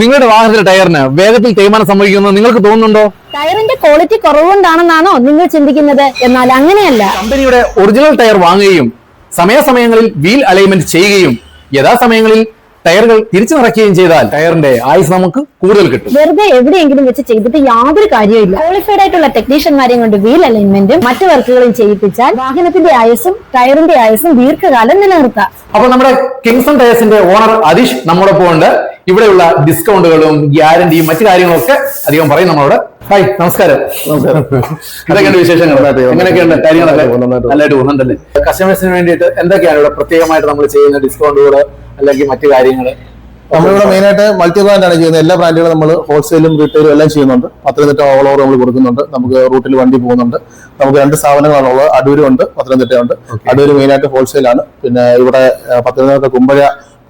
നിങ്ങളുടെ വാഹനത്തിലെ ടയറിന് വേഗത്തിൽ തേയ്മാനം സംഭവിക്കുന്നത് നിങ്ങൾക്ക് തോന്നുന്നുണ്ടോ? ടയറിന്റെ ക്വാളിറ്റി കുറവുകൊണ്ടാണെന്നാണോ നിങ്ങൾ ചിന്തിക്കുന്നത്? എന്നാൽ അങ്ങനെയല്ല. കമ്പനിയുടെ ഒറിജിനൽ ടയർ വാങ്ങുകയും സമയാസമയങ്ങളിൽ വീൽ അലൈൻമെന്റ് ചെയ്യുകയും യഥാസമയങ്ങളിൽ ടയറുകൾ തിരിച്ചു നിറയ്ക്കുകയും ചെയ്താൽ ടയറിന്റെ ആയുസ് നമുക്ക് കൂടുതൽ കിട്ടും. വെറുതെ എവിടെയെങ്കിലും വെച്ച് ചെയ്തിട്ട് യാതൊരു കാര്യമില്ല ക്വാളിഫൈഡ് ആയിട്ടുള്ള ടെക്നീഷ്യന്മാരെയും കൊണ്ട് വീൽ അലൈൻമെന്റും മറ്റു വർക്കുകളും ചെയ്യിപ്പിച്ചാൽ വാഹനത്തിന്റെ ആയുസും ടയറിന്റെ ആയുസും ദീർഘകാലം നിലനിർത്താം. അപ്പൊ നമ്മുടെ കിങ്സൺ ടയർസിന്റെ ഓണർ അതീഷ് നമ്മോടൊപ്പം ഉണ്ട് ഇവിടെയുള്ള ഡിസ്കൗണ്ടുകളും ഗ്യാരണ്ടിയും മറ്റു കാര്യങ്ങളൊക്കെ അധികം പറയും നമ്മളോട്. ഹായ് നമസ്കാരം. എന്തൊക്കെയുണ്ട് വിശേഷങ്ങൾ? എങ്ങനെയൊക്കെയുണ്ട്? കാര്യങ്ങളൊക്കെ? നല്ലതായിട്ട് പോകുന്നുണ്ടല്ലേ കസ്റ്റമേഴ്സിന് വേണ്ടിയിട്ട് എന്തൊക്കെയാണ് ഇവിടെ പ്രത്യേകമായിട്ട് നമ്മൾ ചെയ്യുന്ന ഡിസ്കൗണ്ടുകൾ അല്ലെങ്കിൽ മറ്റു കാര്യങ്ങൾ നമ്മളിവിടെ മെയിൻ ആയിട്ട് മൾട്ടി ബ്രാൻഡാണ് ആണ് ചെയ്യുന്നത്. എല്ലാ ബ്രാൻഡുകളും നമ്മൾ ഹോൾസെയിലും റീറ്റെയിലും എല്ലാം ചെയ്യുന്നുണ്ട്. പത്തനംതിട്ട ഓൾ ഓവർ നമ്മൾ കൊടുക്കുന്നുണ്ട്. നമുക്ക് റൂട്ടിൽ വണ്ടി പോകുന്നുണ്ട്. നമുക്ക് രണ്ട് സ്ഥാപനങ്ങളാണുള്ളത് അടൂരും ഉണ്ട് പത്തനംതിട്ടയുണ്ട്. അടൂര് മെയിനായിട്ട് ഹോൾസെയിലാണ് പിന്നെ ഇവിടെ പത്തനംതിട്ട കുമ്പഴ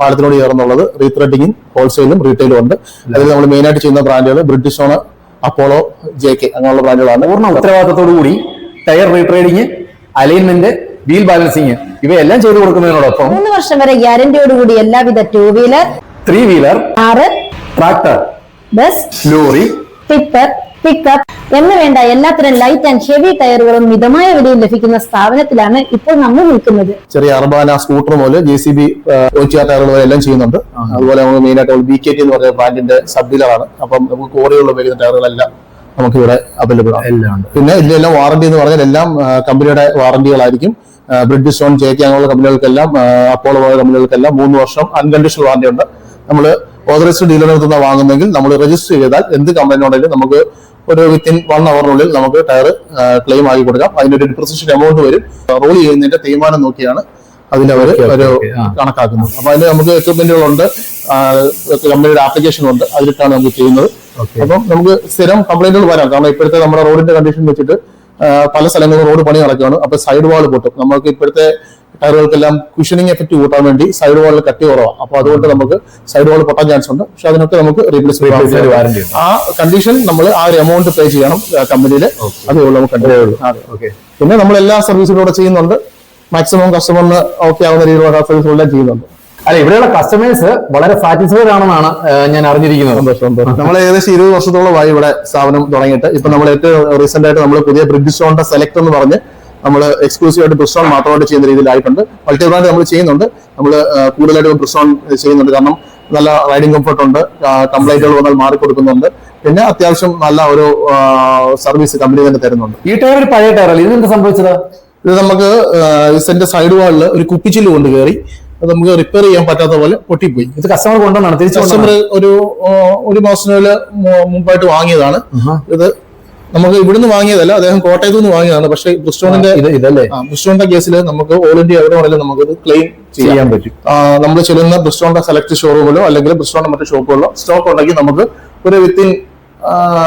പാലത്തിനോട് ചേർന്നുള്ളത് റീത്രെഡിങ്ങും ഹോൾസെയിലും റീറ്റെയിലും ഉണ്ട്. അതിൽ നമ്മൾ മെയിനായിട്ട് ചെയ്യുന്ന ബ്രാൻഡുകൾ British on Apollo J K അങ്ങനെയുള്ള ബ്രാൻഡുകളാണ് പൂർണ ഉത്തരവാദിത്തത്തോടു കൂടി tyre retreading alignment wheel balancing ഇവയെല്ലാം ചെയ്തു കൊടുക്കുന്നതിനോടൊപ്പം മൂന്ന് വർഷം വരെ ഗ്യാരണ്ടിയോടുകൂടി എല്ലാവിധ two wheeler three wheeler car tractor bus lorry tipper pickup എന്ന് വേണ്ട എല്ലാത്തരം ലൈറ്റ് ആൻഡ് ഹെവി ടയറുകളും മിതമായ വിലയിൽ ലഭിക്കുന്ന സ്ഥാപനത്തിലാണ് ഇപ്പോൾ നമ്മൾ നിൽക്കുന്നത്. ചെറിയ അർബാന സ്കൂട്ടർ മുതൽ ജെ സി ബി ടയറുകൾ വരെ എല്ലാം ചെയ്യുന്നുണ്ട്. അതുപോലെ നമ്മൾ മെയിൻ ആയിട്ട് ബി കെ ടി എന്ന് പറഞ്ഞ ബ്രാൻഡിന്റെ സബ് ഡീലറാണ് അപ്പം നമുക്ക് കോറികളിൽ ഉപയോഗിക്കുന്ന ടയറുകളെല്ലാം നമുക്ക് ഇവിടെ അവൈലബിൾ ആണ്. എല്ലാം പിന്നെ ഇതിലെല്ലാം വാറണ്ടി എന്ന് പറഞ്ഞാൽ എല്ലാം കമ്പനിയുടെ വാറണ്ടികളായിരിക്കും ബ്രിഡ്ജ് സ്റ്റോൺ ജെ കെ അങ്ങനെയുള്ള കമ്പനികൾക്കെല്ലാം അപ്പോൾ അപ്പോളോ പോലുള്ള കമ്പനികൾക്കെല്ലാം മൂന്ന് വർഷം അൺകണ്ടീഷണൽ വാറണ്ടി ഉണ്ട്. നമ്മൾ ഓതറൈസ്ഡ് ഡീലറിൽ നിന്ന് വാങ്ങുന്നെങ്കിൽ നമ്മൾ രജിസ്റ്റർ ചെയ്താൽ എന്ത് കമ്പനിയോടെങ്കിലും നമുക്ക് ഒരു വിത്തിൻ വൺ അവറിനുള്ളിൽ നമുക്ക് ടയർ ക്ലെയിം ആക്കി കൊടുക്കാം. അതിന്റെ ഒരു ഡിപ്രസേഷൻ എമൗണ്ട് വരും. റോൾ ചെയ്യുന്നതിന്റെ തീരുമാനം നോക്കിയാണ് അതിന്റെ അവർ ഒരു കണക്കാക്കുന്നത്. അപ്പൊ അതിന് നമുക്ക് എക്വിപ്മെന്റുകളുണ്ട് കമ്പനിയുടെ ആപ്ലിക്കേഷൻ ഉണ്ട്. അതിലിട്ടാണ് നമുക്ക് ചെയ്യുന്നത്. അപ്പം നമുക്ക് സ്ഥിരം കംപ്ലൈന്റുകൾ വരാം. കാരണം ഇപ്പോഴത്തെ നമ്മുടെ റോഡിന്റെ കണ്ടീഷൻ വെച്ചിട്ട് പല സ്ഥലങ്ങളിലും റോഡ് പണി നടക്കുകയാണ്. അപ്പൊ സൈഡ് വാൾ പൊട്ടും. നമുക്ക് ഇപ്പോഴത്തെ ടയറുകൾക്കെല്ലാം കുഷനിങ് എഫക്ട് കൂട്ടാൻ വേണ്ടി സൈഡ് വാളിൽ കട്ടി കുറവാണ് അപ്പൊ അതുകൊണ്ട് നമുക്ക് സൈഡ് വാൾ പൊട്ടാൻ ചാൻസ് ഉണ്ട്. പക്ഷെ അതിനൊക്കെ നമുക്ക് റീപ്ലേസ് ആ കണ്ടീഷൻ നമ്മൾ ആ ഒരു എമൗണ്ട് പേ ചെയ്യണം കമ്പനിയിൽ അതേ ഉള്ളൂ നമുക്ക് കണ്ടേ ഉള്ളൂ. ഓക്കെ പിന്നെ നമ്മൾ എല്ലാ സർവീസും ഇവിടെ ചെയ്യുന്നുണ്ട്. മാക്സിമം കസ്റ്റമറിന് ഓക്കെ ആവുന്ന രീതിയിലുള്ള സർവീസുകളെല്ലാം ചെയ്യുന്നുണ്ട്. അല്ല ഇവിടെയുള്ള കസ്റ്റമേഴ്സ് വളരെ സാറ്റിസ്ഫൈഡ് ആണെന്നാണ് ഞാൻ അറിഞ്ഞിരിക്കുന്നത്. നമ്മൾ ഏകദേശം ഇരുപത് വർഷത്തോളമായി ഇവിടെ സ്ഥാപനം തുടങ്ങിയിട്ട്. ഇപ്പൊ നമ്മൾ ഏറ്റവും റീസെന്റ് ആയിട്ട് നമ്മൾ പുതിയ ബ്രിഡ്ജിസ്റ്റോണിന്റെ സെലക്ട് എന്ന് പറഞ്ഞ് നമ്മൾ എക്സ്ക്ലൂസീവ് ആയിട്ട് ബ്രിസ്റ്റോൺ മാത്രമായിട്ട് ചെയ്യുന്ന രീതിയിലായിട്ടുണ്ട്. മൾട്ടി ബ്രാൻഡ് നമ്മൾ ചെയ്യുന്നുണ്ട്. നമ്മൾ കൂടുതലായിട്ട് ബ്രിസ്റ്റോൺ ചെയ്യുന്നുണ്ട്. കാരണം നല്ല റൈഡിംഗ് കംഫർട്ട് ഉണ്ട്. കംപ്ലൈന്റുകൾ വന്നാൽ മാറി കൊടുക്കുന്നുണ്ട്. പിന്നെ അത്യാവശ്യം നല്ല ഒരു സർവീസ് കമ്പനി തന്നെ തരുന്നുണ്ട്. ഈ ടയർ പഴയ ടയർ ഇത് എന്താ സംഭവിച്ചത്? ഇത് നമുക്ക് സൈഡ് വാളിൽ ഒരു കുപ്പിച്ചിൽ കൊണ്ട് കയറി അത് നമുക്ക് റിപ്പയർ ചെയ്യാൻ പറ്റാത്ത പോലെ പൊട്ടിപ്പോയി. ഇത് കസ്റ്റമർ കൊണ്ടുവന്നാണ്. തിരിച്ചു കസ്റ്റമർ ഒരു ഒരു മാസത്തിനുള്ളിൽ മുമ്പായിട്ട് വാങ്ങിയതാണ്. ഇത് നമുക്ക് ഇവിടുന്ന് വാങ്ങിയതല്ല അദ്ദേഹം കോട്ടയത്ത് നിന്ന് വാങ്ങിയതാണ്. പക്ഷെ ബ്രിസ്റ്റോണിന്റെ ഇതല്ലേ? ബ്രിസ്റ്റോണിന്റെ കേസിൽ നമുക്ക് ഓൾ ഇന്ത്യ എവിടെ വേണമെങ്കിലും നമുക്ക് ക്ലെയിം ചെയ്യാൻ ചെയ്യാൻ പറ്റും. നമ്മൾ ചെല്ലുന്ന ബ്രിസ്റ്റോണിന്റെ സെലക്ട് ഷോറൂമിലോ അല്ലെങ്കിൽ ബ്രിസ്റ്റോണിന്റെ മറ്റു ഷോപ്പുകളിലോ സ്റ്റോക്ക് ഉണ്ടെങ്കിൽ നമുക്ക് ഒരു വിത്തിൻ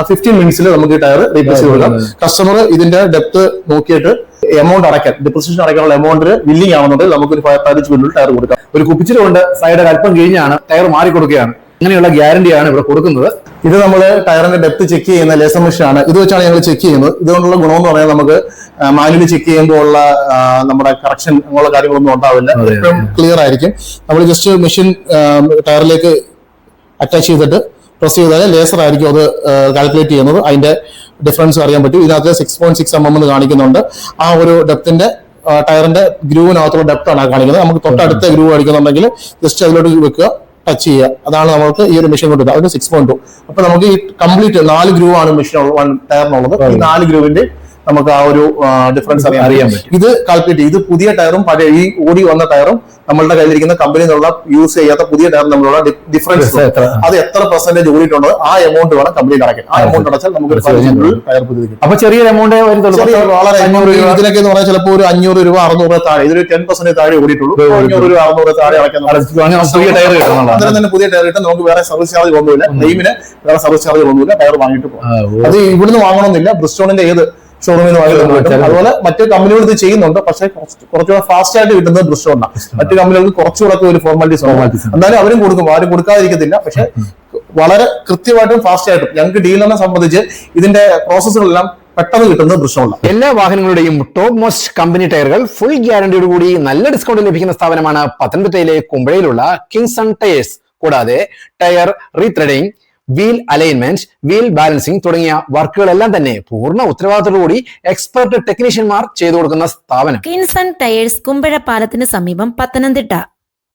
ഫിഫ്റ്റീൻ മിനിറ്റ്സിൽ നമുക്ക് ഈ ടയർ റീപ്ലേസ് ചെയ്ത് കൊടുക്കാം. കസ്റ്റമർ ഇതിന്റെ ഡെപ്ത് നോക്കിയിട്ട് എമൗണ്ട് അടയ്ക്കാൻ ഡിപ്രസിഷൻ അടയ്ക്കാനുള്ള എമൗണ്ടിന് വില്ലിംഗ് ആവുന്നുണ്ടെങ്കിൽ നമുക്ക് ഒരു പതിനഞ്ച് മിനിറ്റിൽ ടയർ കൊടുക്കാം. ഒരു കുപ്പിച്ചിൽ കൊണ്ട് സൈഡ് അല്പം കഴിഞ്ഞാണ് ടയർ മാറി കൊടുക്കുകയാണ്. ഇങ്ങനെയുള്ള ഗ്യാരണ്ടിയാണ് ഇവിടെ കൊടുക്കുന്നത്. ഇത് നമ്മൾ ടയറിന്റെ ഡെപ്ത് ചെക്ക് ചെയ്യുന്ന ലേസർ മെഷീൻ ആണ്. ഇത് വെച്ചാണ് ഞങ്ങൾ ചെക്ക് ചെയ്യുന്നത്. ഇതുകൊണ്ടുള്ള ഗുണം എന്ന് പറഞ്ഞാൽ നമുക്ക് മാനുവലി ചെക്ക് ചെയ്യുമ്പോൾ ഉള്ള നമ്മുടെ കറക്ഷൻ അങ്ങനെയുള്ള കാര്യങ്ങളൊന്നും ഉണ്ടാവില്ല. എപ്പോഴും ക്ലിയർ ആയിരിക്കും. നമ്മൾ ജസ്റ്റ് മെഷീൻ ടയറിലേക്ക് അറ്റാച്ച് ചെയ്തിട്ട് പ്രസ് ചെയ്താൽ ലേസർ ആയിരിക്കും അത് കാൽക്കുലേറ്റ് ചെയ്യുന്നത്. അതിന്റെ ഡിഫറൻസ് അറിയാൻ പറ്റും. ഇതിനകത്ത് six point six M M എന്ന് കാണിക്കുന്നുണ്ട്. ആ ഒരു ഡെപ്തിന്റെ ടയറിന്റെ ഗ്രൂവിനകത്തുള്ള ഡെപ്ത് ആണ് കാണിക്കുന്നത്. നമുക്ക് തൊട്ടടുത്ത ഗ്രൂവ് അടിക്കുന്നുണ്ടെങ്കിൽ ജസ്റ്റ് അതിലോട്ട് വെക്കുക ടച്ച് ചെയ്യുക. അതാണ് നമുക്ക് ഈ ഒരു മെഷീൻ കൊണ്ടുവരുന്നത് അതിന് സിക്സ് പോയിന്റ് ടു അപ്പൊ നമുക്ക് ഈ കംപ്ലീറ്റ് നാല് ഗ്രൂവാണ് മെഷീൻ വൺ ടയറിനുള്ളത് ഈ നാല് ഗ്രൂവിന്റെ നമുക്ക് ആ ഒരു ഡിഫറൻസ് അറിയാൻ പറ്റും. ഇത് കാൽക്കുലേറ്റ് ചെയ്യും. ഇത് പുതിയ ടയറും പഴയ ഈ ഓടി വന്ന ടയറും നമ്മളുടെ കയ്യിലിരിക്കുന്ന കമ്പനി നിന്നുള്ള യൂസ് ചെയ്യാത്ത പുതിയ ടയർ നമ്മളുള്ള ഡിഫറൻസ് അത് എത്ര പെർസെന്റേജ് ഓടിയിട്ടുണ്ടോ ആ എമൗണ്ട് വേണം കമ്പനി അടയ്ക്കാൻ. ആ എമൗണ്ട് അടച്ചാൽ നമുക്ക് ടയർ കിട്ടും. അപ്പൊ ചെറിയ എമൗണ്ട് വളരെ ഇതിനൊക്കെ എന്ന് പറഞ്ഞാൽ ചിലപ്പോൾ ഒരു അഞ്ഞൂറ് രൂപ അറുന്നൂറ് രൂപ താഴെ. ഇതൊരു ടെൻ പെർസെന്റ് താഴെ ഓടിയിട്ടുള്ളൂ. അഞ്ഞൂറ് രൂപ അറുന്നൂറ് താഴെ അടയ്ക്കാൻ പുതിയ ടയർ കിട്ടുന്നതാണ് അന്നേരം തന്നെ പുതിയ ടയർ കിട്ടും നമുക്ക് വേറെ സർവീസ് ചാർജ് ഒന്നുമില്ല. നെയ്മിന് വേറെ സർവീസ് ചാർജ് ഒന്നുമില്ല. ടയർ വാങ്ങിയിട്ട് പോകും അത് ഇവിടുന്ന് വാങ്ങണമെന്നില്ല. ബ്രിസ്റ്റോണിന്റെ ഏത് ഷോറൂമിൽ നിന്ന് വാങ്ങി. അതുപോലെ മറ്റ് കമ്പനികൾ ഇത് ചെയ്യുന്നുണ്ട്. പക്ഷേ കുറച്ച് കുറച്ചുകൂടെ ഫാസ്റ്റ് ആയിട്ട് കിട്ടുന്നത് ദൃശ്യമുണ്ട്. മറ്റു കമ്പനികൾക്ക് കുറച്ചുകൂടെ ഒരു ഫോർമാലിറ്റി ഫോർമാലിറ്റി എന്തായാലും അവരും കൊടുക്കും. ആരും കൊടുക്കാതിരിക്കത്തില്ല. പക്ഷെ വളരെ കൃത്യമായിട്ടും ഫാസ്റ്റ് ആയിട്ടും ഞങ്ങൾക്ക് ഡീലറിനെ സംബന്ധിച്ച് ഇതിന്റെ പ്രോസസ്സുകളെല്ലാം പെട്ടെന്ന് കിട്ടുന്ന പ്രശ്നമുള്ള എല്ലാ വാഹനങ്ങളുടെയും ടോപ്പ് മോസ്റ്റ് കമ്പനി ടയറുകൾ ഫുൾ ഗ്യാരണ്ടിയോട് കൂടി നല്ല ഡിസ്കൗണ്ട് ലഭിക്കുന്ന സ്ഥാപനമാണ് പത്തനംതിട്ടയിലെ കുമ്പഴയിലുള്ള കിങ്സൺ ടയേഴ്സ് കൂടാതെ tyre retreading wheel alignment wheel balancing തുടങ്ങിയ വർക്കുകളെല്ലാം തന്നെ പൂർണ ഉത്തരവാദിത്തത്തോടുകൂടി എക്സ്പെർട്ട് ടെക്നീഷ്യന്മാർ ചെയ്തു കൊടുക്കുന്ന സ്ഥാപനം. കിൻസൺ ടയേഴ്സ് കുമ്പഴ പാലത്തിന് സമീപം പത്തനംതിട്ട.